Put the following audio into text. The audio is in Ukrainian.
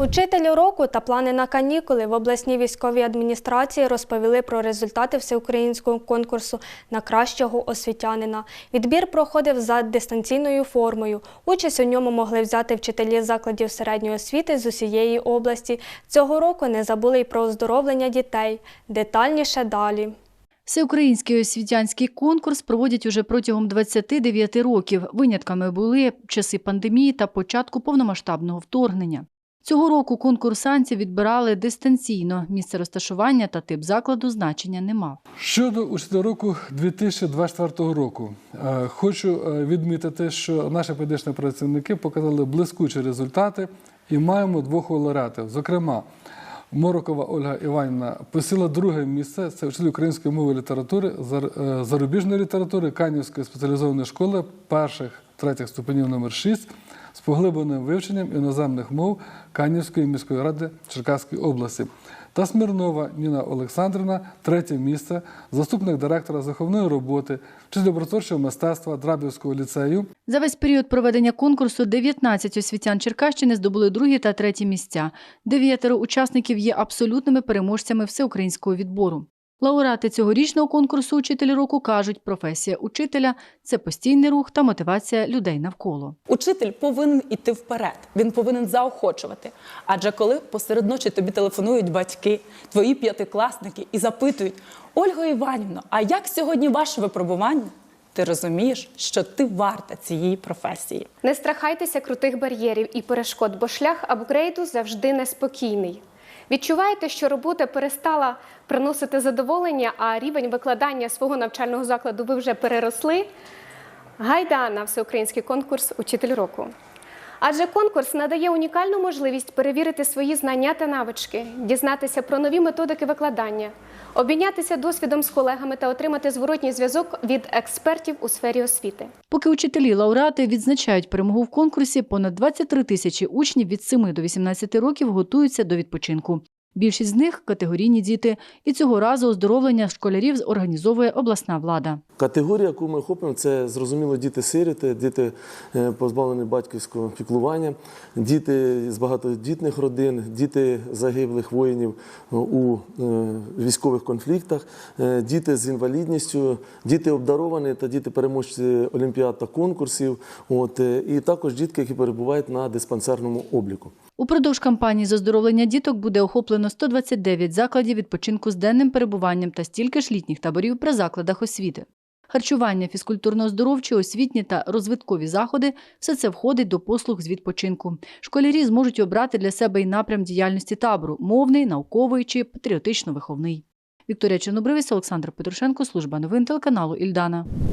Учитель року та плани на канікули в обласній військовій адміністрації розповіли про результати всеукраїнського конкурсу на кращого освітянина. Відбір проходив за дистанційною формою. Участь у ньому могли взяти вчителі закладів середньої освіти з усієї області. Цього року не забули й про оздоровлення дітей. Детальніше далі. Всеукраїнський освітянський конкурс проводять уже протягом 29 років. Винятками були часи пандемії та початку повномасштабного вторгнення. Цього року конкурсантів відбирали дистанційно. Місце розташування та тип закладу значення не мав. Щодо учителя року 2024 року, е, хочу е, відмітити, що наші педагогічні працівники показали блискучі результати і маємо двох лауреатів. Зокрема, Морокова Ольга Іванівна посіла друге місце. Це вчитель української мови і літератури, е, зарубіжної літератури Канівської спеціалізованої школи перших третіх ступенів номер 6 з поглибленим вивченням іноземних мов Канівської міської ради Черкаської області. Та Смірнова Ніна Олександрівна, третє місце, заступник директора заховної роботи, вчитель образотворчого мистецтва Драбівського ліцею. За весь період проведення конкурсу 19 освітян Черкащини здобули другі та треті місця. Дев'ятеро учасників є абсолютними переможцями всеукраїнського відбору. Лауреати цьогорічного конкурсу «Учитель року кажуть, професія учителя це постійний рух та мотивація людей навколо. Учитель повинен іти вперед, він повинен заохочувати. Адже коли посеред ночі тобі телефонують батьки, твої п'ятикласники і запитують: Ольго Іванівно, а як сьогодні ваше випробування? Ти розумієш, що ти варта цієї професії. Не страхайтеся крутих бар'єрів і перешкод, бо шлях апгрейду завжди неспокійний. Відчуваєте, що робота перестала приносити задоволення, а рівень викладання свого навчального закладу ви вже переросли. Гайда на всеукраїнський конкурс Учитель року. Адже конкурс надає унікальну можливість перевірити свої знання та навички, дізнатися про нові методики викладання, обмінятися досвідом з колегами та отримати зворотній зв'язок від експертів у сфері освіти. Поки учителі лауреати відзначають перемогу в конкурсі, понад 23 тисячі учнів від 7 до 18 років готуються до відпочинку. Більшість з них категорійні діти, і цього разу оздоровлення школярів організовує обласна влада. Категорія, яку ми охоплюємо, це зрозуміло діти-сиріти, діти е, позбавлені батьківського піклування, діти з багатодітних родин, діти загиблих воїнів е, у е, військових конфліктах, діти з інвалідністю, діти обдаровані та діти переможці олімпіад та конкурсів. От і також дітки, які перебувають на диспансерному обліку. Упродовж кампанії з оздоровлення діток буде охоплено 129 закладів відпочинку з денним перебуванням та стільки ж літніх таборів при закладах освіти. Харчування, фізкультурно-оздоровчі, освітні та розвиткові заходи – все це входить до послуг з відпочинку. Школярі зможуть обрати для себе і напрям діяльності табору – мовний, науковий чи патріотично-виховний. Вікторія Чорнобривець, Олександр Петрушенко, служба новин телеканалу Ільдана.